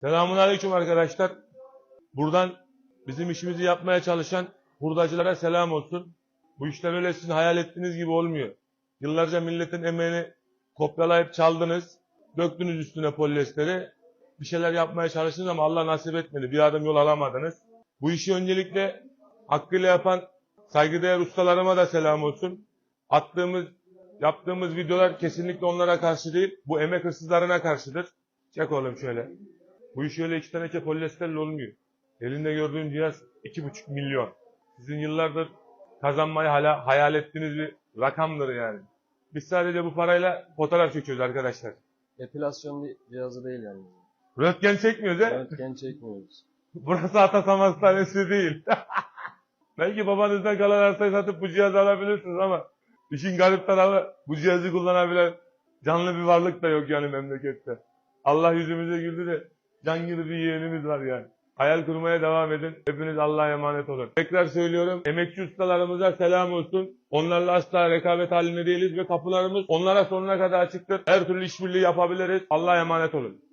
Selamun Aleyküm arkadaşlar. Buradan bizim işimizi yapmaya çalışan hurdacılara selam olsun. Bu işler öyle sizin hayal ettiğiniz gibi olmuyor. Yıllarca milletin emeğini kopyalayıp çaldınız. Döktünüz üstüne polyesteri. Bir şeyler yapmaya çalıştınız ama Allah nasip etmedi. Bir adım yol alamadınız. Bu işi öncelikle hakkıyla yapan saygıdeğer ustalarıma da selam olsun. Attığımız, yaptığımız videolar kesinlikle onlara karşı değil, bu emek hırsızlarına karşıdır. Çek oğlum şöyle. Bu iş öyle iki tane polyesterle olmuyor. Elinde gördüğün cihaz iki buçuk milyon. Sizin yıllardır kazanmayı hala hayal ettiğiniz bir rakamdır yani. Biz sadece bu parayla fotoğraf çekiyoruz arkadaşlar. Epilasyon bir cihazı değil yani. Röntgen çekmiyoruz he? Röntgen çekmiyoruz. Burası Atasam Hastanesi değil. Belki babanızdan kalan arsayı satıp bu cihazı alabilirsiniz ama işin garip tarafı bu cihazı kullanabilen canlı bir varlık da yok yani memlekette. Allah yüzümüze güldü de can gibi bir yeğenimiz var yani. Hayal kurmaya devam edin. Hepiniz Allah'a emanet olun. Tekrar söylüyorum. Emekçi ustalarımıza selam olsun. Onlarla asla rekabet halinde değiliz ve kapılarımız onlara sonuna kadar açıktır. Her türlü işbirliği yapabiliriz. Allah'a emanet olun.